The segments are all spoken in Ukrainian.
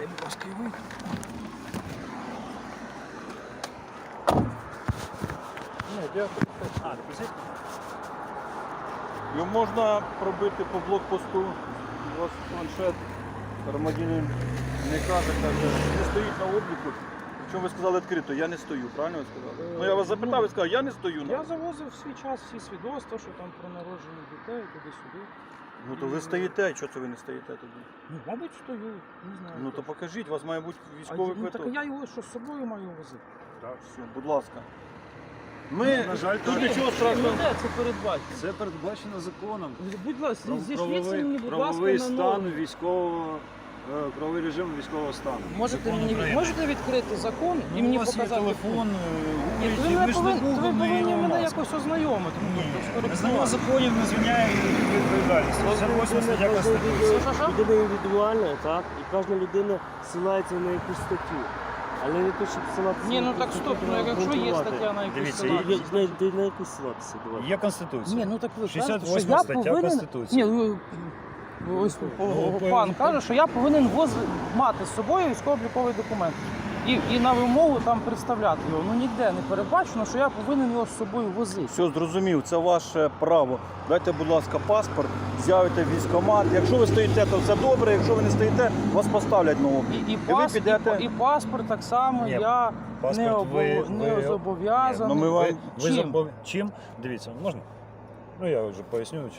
Дай, будь ласка, і ви. А, допустіть? Його можна пробити по блокпосту. У вас планшет. Громадянин не каже, каже, не стоїть на обліку. Причому ви сказали відкрито, я не стою, правильно ви сказали? Ну я вас запитав, ви сказали, я не стою. Я завозив в свій час всі свідоцтва, що там про народження дітей, туди-сюди. Ну то ви стоїте, чого це ви не стоїте тоді? Ну, мабуть, стою, не знаю. Ну то покажіть, у вас має бути а, військовий ну, так квиток. я його що з собою маю возити? Так, все, будь ласка. Ми На жаль, тут нічого страшного. Ну, де це передбачено? Це передбачено законом. Будь ласка, зі зійшліться мені, будь ласка, правовий на стан ногу. військового, правовий режим військового стану. Можете Закон мені України. можете відкрити закон і Ну, мені у вас показати? є телефон, Ні, е, то ви мене ви ж не повинні, ви Google, не повинні мене якось ознайомити. ну, Ні, незнання законів не звільняє від відповідальності. Це 8 стаття Конституції. Що, що, що? Людина індивідуальна, так? І кожна людина ссилається на якусь статтю. Але не те, щоб ссилатися Ні, ну так стоп, ну якщо є стаття на якусь Дивіться. Є- На, на, на якусь ссилатися, давай. Є Конституція. Ні, ну так ви кажете, 68 я стаття повинен... Конституції. Ні, ну, ось Ну, пан каже, що я повинен воз... мати з собою військово-обліковий документ. І, і на вимогу там представляти його. Ну ніде не передбачено, що я повинен його з собою возити. Все зрозумів, це ваше право. Дайте, будь ласка, паспорт, з'явите військкомат. Якщо ви стоїте, то все добре. Якщо ви не стоїте, вас поставлять на облік. І, і, ви підете- і, і паспорт так само Ні, я паспорт не, ви- не ви- зобов'язаний. Ну, ми вам- Ви, ви Чим? забов- Чим? Дивіться, можна? Ну я вже поясню, е,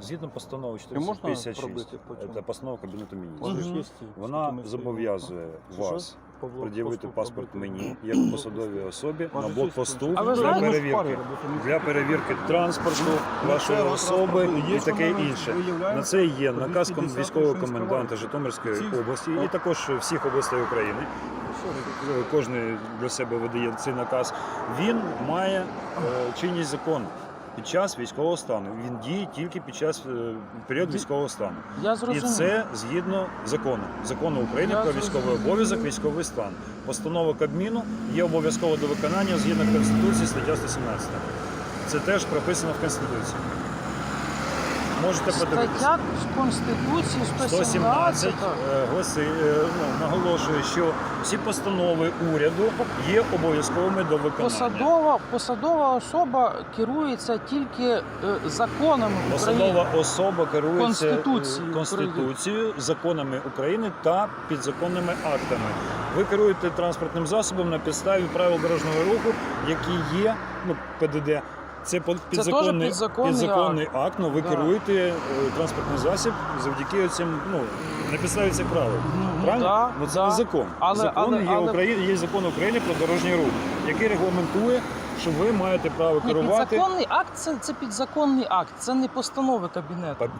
згідно постанови І можна 456, пробити по цьому? це постанова Кабінету міністрів. Вона зобов'язує вас пред'явити паспорт мені як посадовій особі на блокпосту для перевірки. Для перевірки транспорту, вашої особи і таке інше. На це є наказ 210 військового коменданта. Житомирської області і також всіх областей України. Кожен для себе видає цей наказ. Він має е, чинність закону. Під час військового стану він діє тільки під час е, період військового стану, Я і це згідно закону, закону України Я про військовий обов'язок, військовий стан. Постанова Кабміну є обов'язково до виконання згідно Конституції стаття 117. Це теж прописано в Конституції. Можете подивитися. Стаття Конституції 117. 117 е, гласи, е, ну, наголошує, що всі постанови уряду є обов'язковими до виконання. Посадова, посадова особа керується тільки е, законами України. Посадова особа керується Конституцією е, Конституцією, законами України та підзаконними актами. Ви керуєте транспортним засобом на підставі правил дорожнього руху, які є, ну, ПДД. Це підзаконний підзаконний, підзаконний підзаконний акт, але ви Да. керуєте е, транспортний засіб завдяки цим, ну, на підставі цих правил. Ну, Правильно? да, ну, це да. не закон. Але- закон але- є, але- Украї- є закон України про дорожній рух, який регламентує, що ви маєте право Ні, керувати. підзаконний акт це, це підзаконний акт, це не постанови кабінету.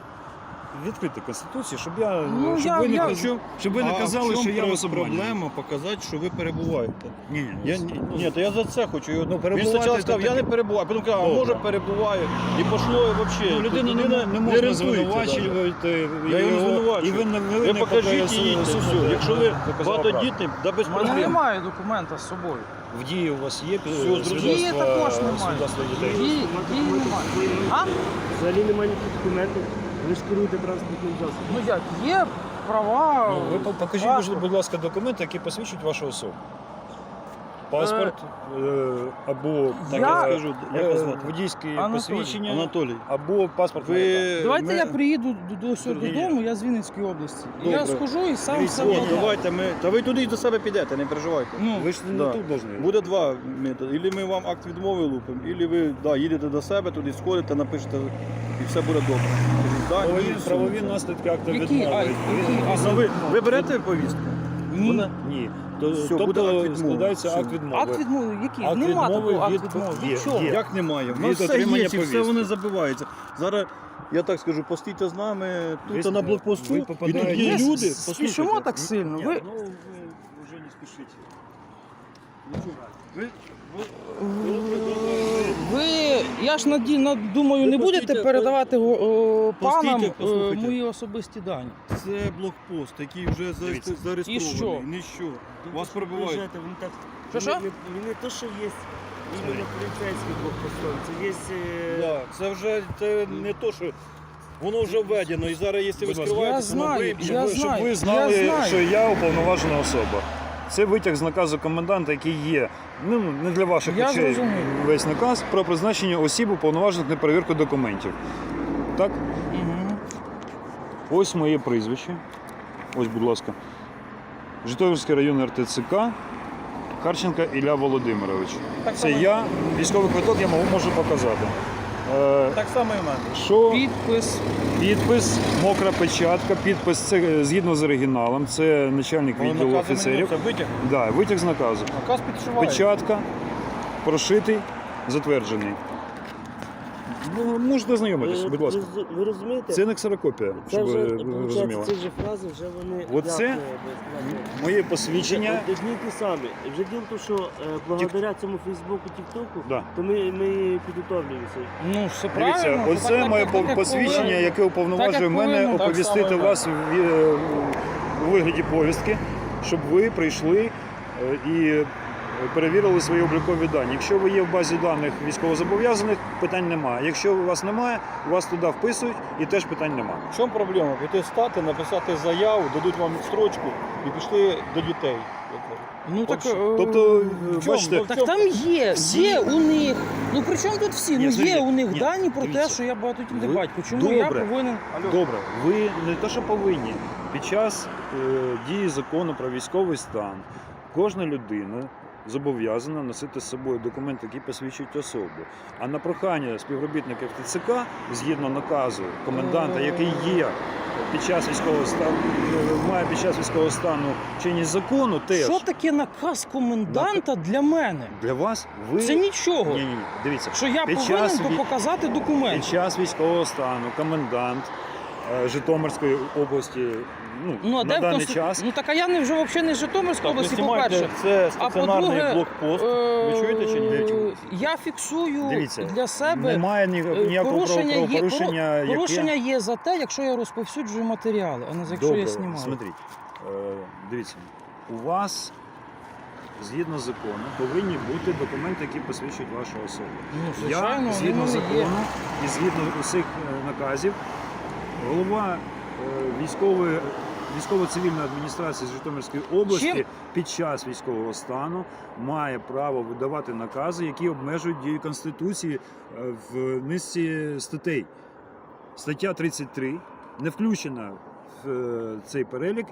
Відкрити конституцію, щоб я Ну, щоб я- ви не я- хочу- щоб ви не казали, що я вас обманюю. проблема показати, що ви перебуваєте. Ні, ні, Я, ні, ні, то я за це хочу. його- Ну, Він перебувати спочатку це сказав, я таке- не перебуваю, потім казав, а Добре. може перебуваю. І пішло взагалі. Ну, людину не, не можна звинувачувати. Я його не звинувачую. І ви не ви, Ви не покажіть її, су- все. Якщо ви багатодітний, да без У мене проблем. немає документа з собою. В дії у вас є Все, зрозуміло. Дії також немає. Дії, дії немає. А? Взагалі немає ніяких документів. Ви ж керуєте транспортним засобом. Ну як, є права. Ну, ви покажіть, будь ласка, документи, які посвідчують вашу особу. Паспорт е, або Так, Я- я скажу, як вас е, звати? водійське Анатолій. посвідчення, Анатолій. або паспорт. Ви... Давайте ми- я приїду до, до сього Ні. додому, я з Вінницької області. І Я Добре. схожу і сам Дивіться, себе. От, давайте ми. Та ви туди й до себе підете, не переживайте. Ну, Ви ж не Да. тут должны. Буде два методи. Ілі ми вам акт відмови лупимо, ілі ви да, їдете до себе, туди сходите, напишете і все буде добре. Кажіть, да, ні, Правові, все. правові наслідки акту Які? відмови. А, які? Ну, ви, ви берете повістку? Ні. Вона- Ні. То, Все, буде акт тобто відмови. складається Все. акт відмови. Акт відмови, який? Акт Нема відмови такого від- акт відмови. є, Від чого? є. Як немає? У нас все отримання є, і все повістки. вони забиваються. Зараз, я так скажу, постійте з нами тут Ви- на блокпосту, ви і тут попадаєте- є Ми люди. спішимо послухайте. так сильно. Ні, Ви, ну ви вже не спішіть. Ви, я ж наді, думаю, не будете постійте, передавати о, о, постійте, панам е, послухайте. мої особисті дані. це блокпост, який вже Дивіться. зареєстрований. І що? Ніщо. Вас перебувають. приїжджаєте, так Що, що? Не- не то, що є іменно поліцейський блокпостом, це є. е, Да, це вже це не то, що Воно вже введено, і зараз, якщо ви Будь ласка. скриваєте, Я знаю, Щоб, я ви- щоб знаю, ви я знали, знаю. що я уповноважена особа. Це витяг з наказу коменданта, який є. Ну, не для ваших Я очей зрозумів. весь наказ про призначення осіб уповноважених на перевірку документів. Так? Мгм. Ось моє прізвище. Ось, будь ласка. Житомирський район РТЦК. Харченка Ілля Володимирович. Так Це само- я, військовий квиток я можу показати. Е, Так само і в мене. що Підпис. підпис, мокра печатка, підпис це е, згідно з оригіналом, це начальник відділу офіцерів. Це витяг. Да, витяг з наказу. Наказ підшиває. Печатка, прошитий, затверджений. Ну, можете знайомитись, будь ласка. Ви, ви розумієте? Це не ксерокопія, Це щоб вже, ви розуміли. ці ж фрази вже вони... Оце як, е, без- Моє посвідчення. Вже Одні ті самі. Вже діло в тому, що е, благодаря цьому Фейсбуку, Тіктоку, Да. то ми, ми підготовлюємося. Ну, все правильно. Дивіться, так, оце так, моє так, так, посвідчення, яке уповноважує Так, як мене повинно, так оповістити само вас в, е, у вигляді повістки, щоб ви прийшли е, і перевірили свої облікові дані. Якщо ви є в базі даних військовозобов'язаних, питань немає. Якщо у вас немає, вас туди вписують і теж питань немає. В чому проблема? Піти стати, написати заяву, дадуть вам строчку і пішли до дітей. Ну так, е, Тобто, е, чому? бачите, так там є, є у них. Ну при чому тут всі? Ні, ну є у них ні, дані про те, що я багатодітний Ви- батько. Чому я повинен? Добре, ви не те, що повинні. Під час е, дії закону про військовий стан кожна людина зобов'язана носити з собою документи, які посвідчують особу. А на прохання співробітників ТЦК, згідно наказу коменданта, який є під час військового стану, має під час військового стану чинність закону, теж Що таке наказ коменданта для мене? для вас ви Це нічого. ні, ні, ні. Дивіться, Що я Під повинен час ві- показати Під документ. час військового стану комендант Житомирської області ну, Ну а на де в даний консту... час Ну так а я не вже взагалі не з Житомирської області, по-перше. це стаціонарний по-друге, блокпост. е, Ви чуєте чи ні? Я фіксую Дивіться, для себе немає е, ніякого порушення є, правопорушення, поро- порушення є за те, якщо я розповсюджую матеріали, а не за якщо Добре, я знімаю. смотрите, е, дивіться, у вас згідно закону повинні бути документи, які посвідчують вашу особу. Ну, звичайно, Я, згідно закону є. і згідно усіх е, наказів, голова е, військової військово-цивільної адміністрації з Житомирської області Чим? під час військового стану має право видавати накази, які обмежують дію Конституції е, в низці статей. Стаття 33 не включена в е, цей перелік.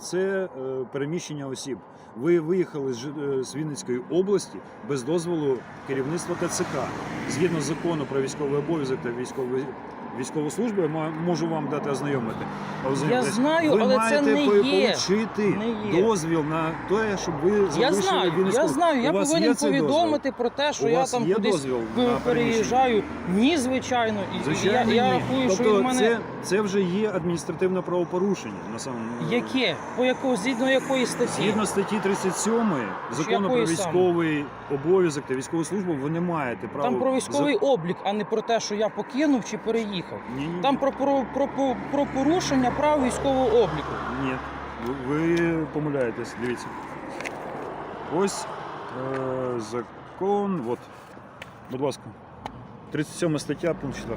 Це переміщення осіб. Ви виїхали з з Вінницької області без дозволу керівництва ТЦК. Згідно з закону про військовий обов'язок та військовий військову службу, я можу вам дати ознайомити. ознайомитись. знаю, ви але це не є. Не є. дозвіл на те, щоб ви Я знаю, я знаю. Я повинен повідомити про те, що У я вас там є кудись дозвіл на переїжджаю. Ні, звичайно. І Звичайно, я, я ні. рахую, тобто що в мене це, це вже є адміністративне правопорушення на самому яке? По якого згідно якої статті? Згідно статті 37 закону про військовий обов'язок та військову службу, ви не маєте права Там про військовий за- облік, а не про те, що я покинув чи переїхав. Ні, ні, Там про, про, про, про, порушення прав військового обліку. ні. Ви, помиляєтесь. Дивіться. Ось е, закон. От. Будь ласка. 37 стаття, пункт 4.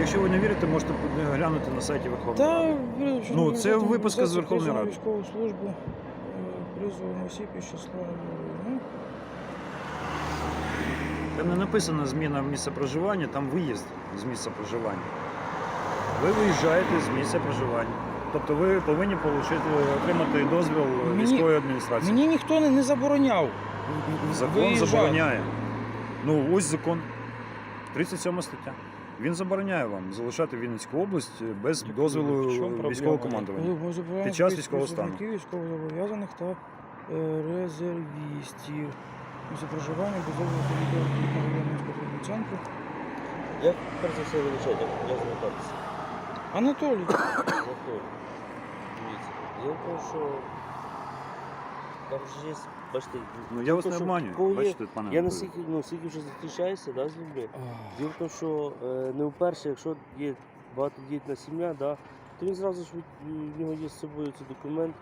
Якщо ви не вірите, можете глянути на сайті Верховної Та Ради. Ну, це виписка з Верховної Ради. Військову службу, е, призову осіб із числа. Там не написано зміна місця проживання, там виїзд з місця проживання. Ви виїжджаєте з місця проживання. Тобто ви повинні получити, отримати дозвіл Мені- військової адміністрації. Мені ніхто не, не забороняв. Закон виїжджати. забороняє. Ну, ось закон. 37 стаття. Він забороняє вам залишати Вінницьку область без в дозволу військового командування. Під час військового стану. військовозобов'язаних та е, резервістів. За проживання без воєнного центру. Як перш за все вирішати, як звертатися? Анатолій. Анатолій. Дивіться, я що там ж є, бачите, Ну я вас не обманюю. кого є- Бачите, пане. Я Анатолій. настільки, ну, скільки вже зустрічаюся да, з людьми. Діло в тому, що е, не вперше, якщо є багатодітна сім'я, да, то він зразу ж від- в нього є з собою цей документ,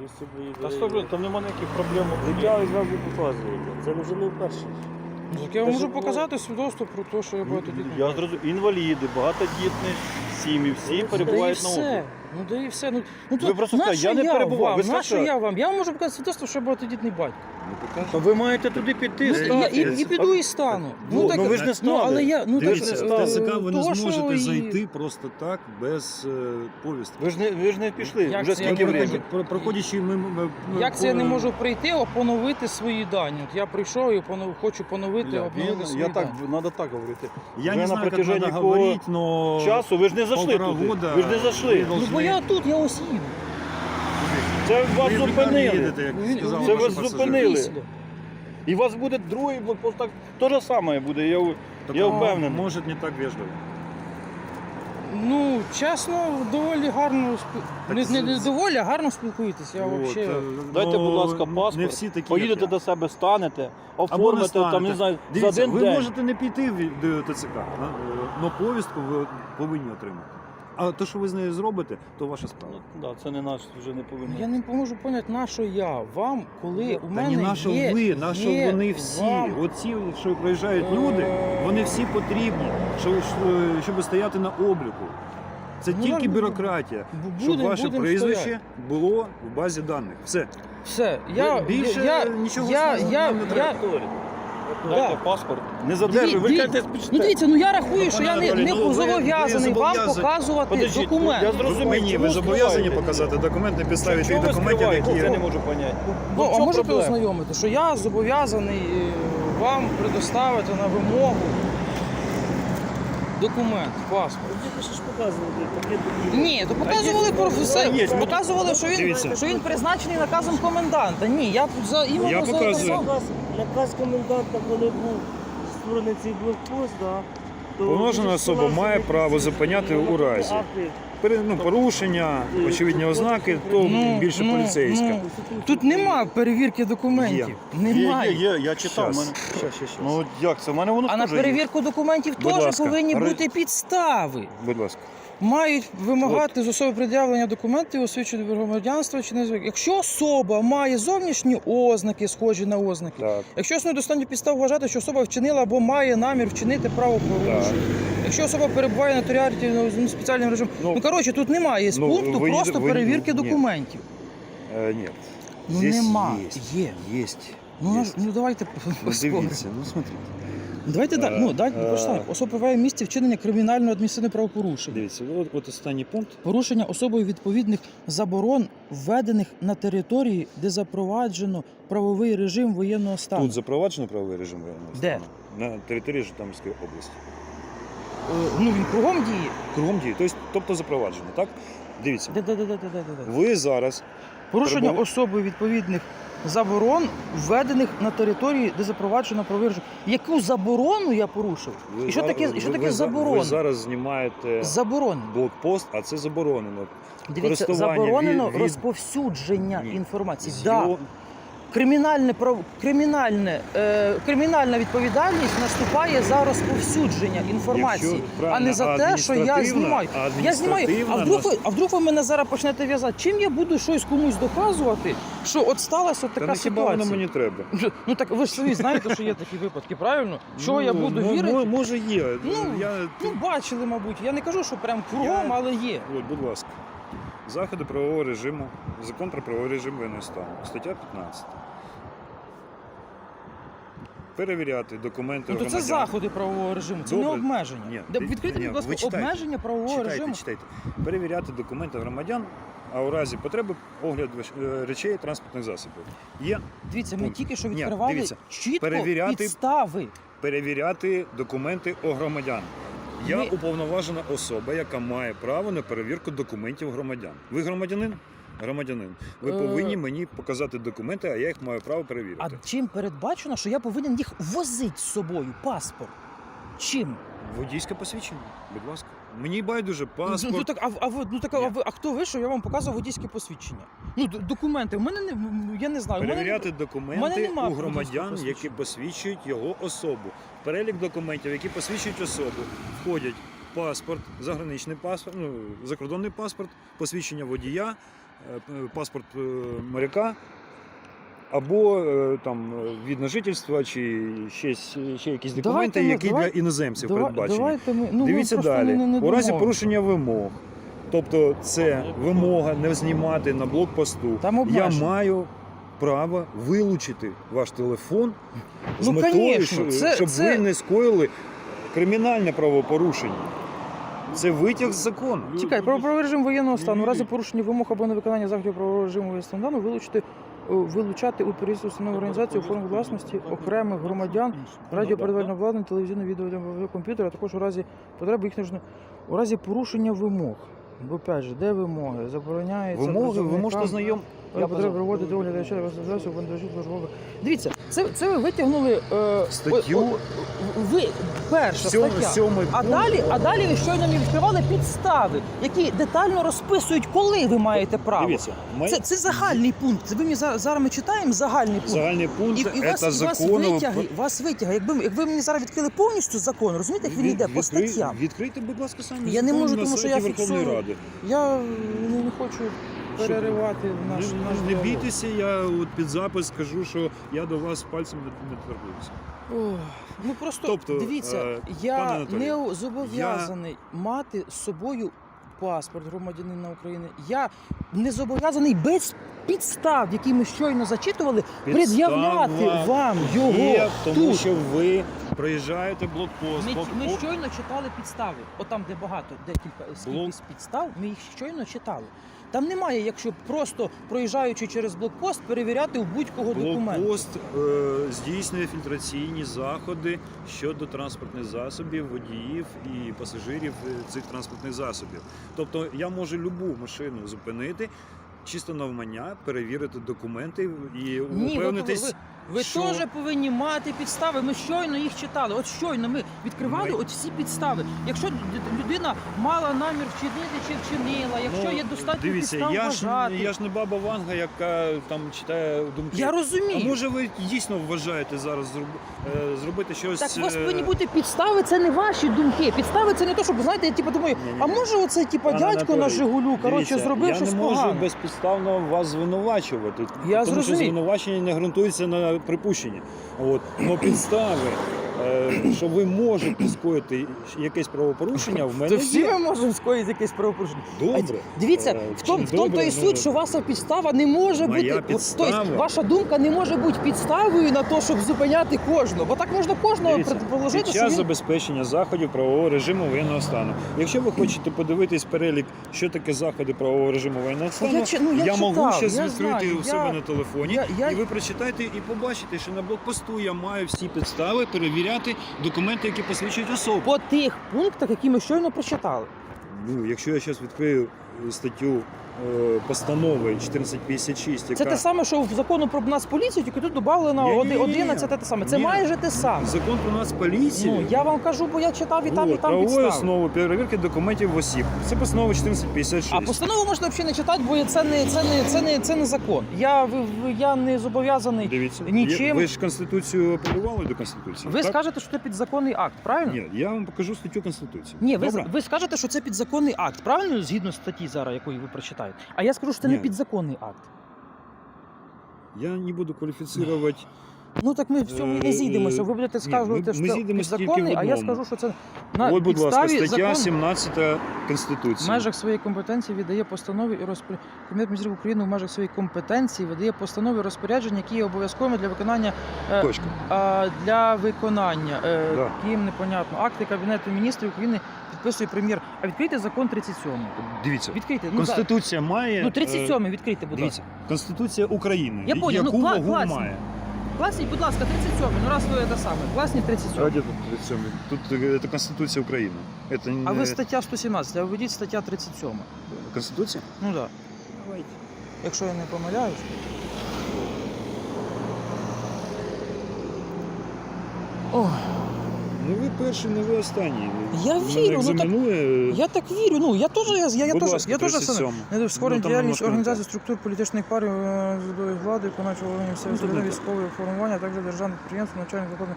він б собою Та що, блін, там немає ніяких проблем. Життя і зразу показує. Це вже не вперше. Ну, так я вам можу показати свідоцтво про те, що я багатодітний. Я зрозумів. Інваліди, багатодітні сім'ї, всі Ну, да і перебувають на обліку. Ну да і все. Ну, ну Ви то просто нащо скажете, я не перебував. Вам? Ви Нащо скажете. я вам? Я вам можу показати свідоцтво, що я багатодітний батько. Та ви маєте туди піти. Ну, стати. я і, і піду і стану. Ну, ну, ви ж не Ну, але я, ну, Дивіться, так, в е, ТСК ви не того, що зможете і- зайти просто так без е, повістки. Ви ж не, ви ж не пішли. Як Вже це скільки не времени? Проходячи мимо. ми- Як це я не можу прийти, поновити свої дані? От я прийшов і понов... хочу поновити, Ілля, обновити він- свої я так, дані. треба так говорити. Я Ви не на знаю, как протяжении надо по говорить, но... Часу ви ж не зайшли полтора туди. года Ви ж не зайшли. ви Ну бо я тут, я ось їду. Це вас Ви зупинили. їдете, як Він- сказав Це ваш вас пасажир. зупинили. Після. І у вас буде другий блокпост. Так, то ж саме буде. Я, у- Так, я а, впевнений. Може, не так вежливо. Ну, чесно, доволі гарно спі... Не, не, не доволі, а гарно спілкуєтесь. Я От, взагалі... е, Дайте, ну, будь ласка, паспорт. Не всі такі. Поїдете я. до себе, станете, Або не оформите там, станете. не знаю, Дивіться, за один ви день. можете не піти в- до ТЦК, але повістку ви повинні отримати. А те, що ви з нею зробите, то ваша справа. Ну, да, це не наш, вже не повинен. Я не можу поняти, на що я вам, коли у Та мене не на що є, ви, на що є вони всі. вам- Оці, що проїжджають люди, вони всі потрібні, щоб, щоб стояти на обліку. Це Ну, тільки ну, бюрократія, Бу- щоб будем- ваше прізвище стояти. було в базі даних. Все. Все, я, більше я, нічого я, нам я, не я, треба. Дайте Да. паспорт. Не задержуй, ви Дві- кажете, Ну дивіться, ну я рахую, Ну, що я не, не ну, ви- ви зобов'язаний вам показувати Подождіть, документи. я зрозумів. Ви ні, ви чому зобов'язані скриваєте? показати документ на підставі Чого тих ви документів, скриваєте? які Я є. не можу поняти. Ну, а можете ознайомити, що я зобов'язаний е, вам предоставити на вимогу документ, паспорт. Тільки що ж показували пакет документів. Ні, то показували про все. є. Показували, що він, Дивіться. що він призначений наказом коменданта. Ні, я тут за іменно Я за показую. за- Наказ, коменданта, коли був створений цей блокпост, да, то Повноважена особа має право зупиняти у разі. Пере- ну, порушення, очевидні ознаки, то Ну, більше ну, поліцейська. ну. Тут нема перевірки документів. Немає. Є, є, є, я читав. Щас. Мене... Щас, щас, щас. Ну як це? У мене воно А на теж є. перевірку документів Будь теж ласка. повинні Ри- бути підстави. Будь ласка. Мають вимагати з особи пред'явлення документів, освідчення громадянства чи не звик. Якщо особа має зовнішні ознаки, схожі на ознаки, Так. якщо існує достатньо підстав вважати, що особа вчинила або має намір вчинити правопорушення, Так. якщо особа перебуває на території ну, спеціальним режимом, ну, Ну, коротше, тут немає з ну, пункту ви- просто ви- перевірки ні. документів. Е, ні. Ну Здесь нема. Есть. Є. Есть. Ну, Есть. ну давайте Ну, поспоримо. дивіться, ну смотрите. Давайте далі. Ну, дайте Е, почитаємо. Особа перебуває в місці вчинення кримінального адміністративного правопорушення. Дивіться, от, от останній пункт. Порушення особою відповідних заборон, введених на території, де запроваджено правовий режим воєнного стану. Тут запроваджено правовий режим воєнного Де? стану? На території Житомирської області. Е, Ну він кругом діє. Кругом дії. Тобто, тобто запроваджено, так? Дивіться. Де, де, де, де, де, де, де. Ви зараз Порушення особою відповідних заборон, введених на території, де запроваджено правовий. Яку заборону я порушив? ви І що зараз- таке, і що ви- таке ви, за- заборона? Ви зараз знімаєте Заборонено. блокпост, а це заборонено. Дивіться, користування заборонено від- від- розповсюдження Ні. інформації. Да. Кримінальне кримінальне, е... кримінальна відповідальність наступає за розповсюдження інформації, Якщо, а не за те, що я знімаю. Я знімаю. А вдруг, ви, а вдруг ви мене зараз почнете в'язати? Чим я буду щось комусь доказувати, що от сталася от Та така не хіба воно мені треба. Ну так ви ж самі знаєте, що є такі випадки, правильно? Що я Ну, буду мо- вірити? Може є. Ну, я, Ну, бачили, мабуть. Я не кажу, що прям кругом, Я- але є. От, будь ласка. Заходи правового режиму. Закон про правовий режим воєнного стану. Стаття 15. Перевіряти документи Ну то це громадян. заходи правового режиму, це не обмеження. Ні, Де ти- відкрити, ні, будь ви ласка, читайте. обмеження правового Читайте, режиму. читайте. Перевіряти документи громадян, а у разі потреби огляд е, речей транспортних засобів. Є Дивіться, ми Пункт. тільки що Ні, відкривали дивіться, чітко перевіряти- підстави. перевіряти документи у громадян. Я ви... уповноважена особа, яка має право на перевірку документів громадян. Ви громадянин? Громадянин. Ви Е. повинні мені показати документи, а я їх маю право перевірити. А чим передбачено, що я повинен їх возити з собою? Паспорт. Чим? Водійське посвідчення, будь ласка. Мені байдуже паспорт. Ну так, а, а ви ну так, а ви а хто ви, що я вам показував водійське посвідчення? Ну документи. У мене не я не знаю. мене Перевіряти мене документи нема у громадян, які посвідчують його особу. Перелік документів, які посвідчують особу, входять паспорт, заграничний паспорт, ну, закордонний паспорт, посвідчення водія, е, паспорт е, моряка, або е, там е, від на жительства, чи ще, ще якісь документи, Давайте які давай- для іноземців Давай- передбачені. Давайте ми, ну, Дивіться ми далі. Не, не У разі порушення вимог. Тобто це вимога не знімати на блокпосту. Там Я маю право вилучити ваш телефон з Ну, метою, конечно, це- щоб це- ви не скоїли кримінальне правопорушення. Це витяг з закону. Чекай, про режим воєнного стану. У разі порушення вимог або невиконання заходів правового режиму воєнного стану вилучити, вилучати у переїзд установи організації у формі власності окремих громадян, радіопередавального обладнання, телевізійного відео комп'ютера, а також у разі потреби їх нужно у разі порушення вимог. Бо опять же, де вимоги? Забороняється Вимоги, ви можете знайом. Я потрібно проводити огляд речей розглядаюся в службових. Дивіться, це, це ви витягнули е, Статтю. о- о- ви перша Сьомий, стаття. сьомий А пункт. далі, а далі ви щойно мені відкривали підстави, які детально розписують, коли ви маєте право. Дивіться, май- Це, це загальний пункт. Це ви мені зараз, зараз ми читаємо загальний пункт. загальний пункт І, і вас, це і вас закону. витяги, вас витяги. Якби, ми- якби ви мені зараз відкрили повністю закон, розумієте, як він йде по статтям. Відкрийте, будь ласка, самі Я не закон можу, на тому що сайті я Верховної фіксую. Ради. Я не, не хочу переривати наш, не, наш не діалог. бійтеся, я от під запис скажу, що я до вас пальцем не, не торкнуся. Ох, Ну просто Тобто, дивіться, е, пане я Анатолій, не зобов'язаний мати з собою паспорт громадянина України. Я не зобов'язаний без підстав, які ми щойно зачитували, пред'являти вам його Є, тому тут. що ви проїжджаєте блокпост. Ми, блокпост- ми щойно читали підстави. Отам, де багато, декілька Блок. кількість підстав, ми їх щойно читали. Там немає, якщо просто проїжджаючи через блокпост, перевіряти у будь-кого документ. Блокпост е, здійснює фільтраційні заходи щодо транспортних засобів, водіїв і пасажирів е, цих транспортних засобів. Тобто я можу любу машину зупинити. Чисто навмання перевірити документи і Ні, ви, ви, упевнитись, ви, що- теж повинні мати підстави. Ми щойно їх читали. От щойно ми відкривали Ми- от всі підстави. Якщо лю- людина мала намір вчинити чи вчинила, якщо Ну, є достатньо дивіться, підстав я ж, вважати. я ж не баба Ванга, яка там читає думки. Я А розумію. може ви дійсно вважаєте зараз зроб- е, зробити щось? Так у вас е, повинні бути підстави, це не ваші думки. Підстави це не то, щоб знаєте, я типу думаю, Ні-ні-ні. а може оцей типу Пане дядько на Анатолій, Жигулю, коротше, Дивіться, зробив я щось не можу погане. Безпідставно вас звинувачувати. Я тому що звинувачення не ґрунтується на припущенні. От. Но підстави, е, що ви можете скоїти якесь правопорушення, в мене Це всі є. ми можемо скоїти якесь правопорушення. Добре. Дивіться, Е, в тому, в тому то добре, і ну, суть, що ваша підстава не може Моя бути. підстава? Тобто, ваша думка не може бути підставою на те, щоб зупиняти кожного. Бо так можна кожного Дивіться, предположити, під що час він... забезпечення заходів правового режиму воєнного стану. Якщо ви хочете подивитись перелік, що таке заходи правового режиму воєнного стану, я чи- ну, я можу читав, зараз я відкрити знаю, у себе я- на телефоні, я- я- і ви прочитаєте і побачите, що на блокпосту я маю всі підстави перевіряти документи, які посвідчують особу. по тих пунктах, які ми щойно прочитали. Ну, якщо я зараз відкрию статтю е, постанови 1456, яка Це те саме, що в закону про нас поліцію, тільки тут додано Ні-ні-ні. 11 те саме. Це Ні. майже те саме. закон про нас поліцію. Ну, я вам кажу, бо я читав і там, і там підстави. основою перевірки документів осіб. Це постанова 1456. А постанову можна взагалі не читати, бо це не, це не, це не, це не закон. Я, ви- я не зобов'язаний. Дивіться, Нічим- ви ж Конституцію апелювали до Конституції. Ви так? скажете, що це підзаконний акт, правильно? Ні, я вам покажу статтю Конституції. Ні, ви, Добре? ви скажете, що це підзаконний акт, правильно? Згідно статті зараз, якої ви прочитаєте. А я скажу, що це не Ні. підзаконний акт. Я не буду кваліфіцувати. Ну так ми в цьому і не Е, зійдемося. Ви будете ми- що це в а я скажу, що це на Ой, будь ласка, підставі стаття закону 17 в межах своєї компетенції видає постанови і розпорядження. Кабінет міністрів України в межах своєї компетенції видає постанови і розпорядження, які є обов'язковими для виконання е, Точка. а, для виконання. Е, Да. Ким непонятно. Акти Кабінету міністрів України підписує прем'єр. А відкрийте закон 37. Дивіться, Відкрийте. Ну, Конституція має. ну е, 37 відкрийте, будь ласка. Дивіться, Конституція України. Я понял, ну, яку кла- вагу класно. має? Класніть, будь ласка, 37. Ну раз ви це саме. Класніть 37. Раді тут 37. Тут е, це Конституція України. Это не... А ви стаття 117, а введіть стаття 37. Конституція? Ну так. Да. Давайте. Якщо я не помиляюсь. Ой, Ну ви перший, не ви останній. Я Мене вірю, ну, так- екзаменує. я так вірю. Ну я теж я, я, я Будь теж ласка, я теж саме. 37. Не скоро Ну, там діяльність організації структур політичних парів е, влади, виконавчого органів Ну, тут не так. формування, а також державних підприємств, навчальних закладів.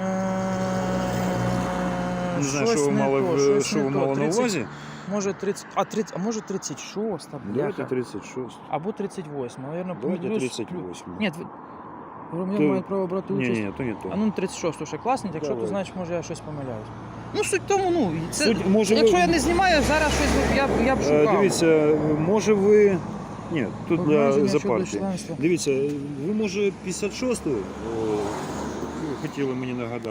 Е, не знаю, щось що ви мали, то, в- щось що не ви то. мали на 30 увазі. Може 30, а 30, а може 36, Давайте бляха. 36. Або 38, наверное, Давайте плюс, 38. Ні, громадян мають право брати Ні, участь. ні, то не то. А ну 36 ще класний, якщо ти Давай. значить, може я щось помиляюсь. Ну суть в тому, ну, і це, Суть, може, якщо ви, я не знімаю, зараз щось я, б- я б Е, шукав. Дивіться, може ви. Ні, тут для Обмеження за щодо партії. членства. Дивіться, ви може 56-ту е, хотіли мені нагадати.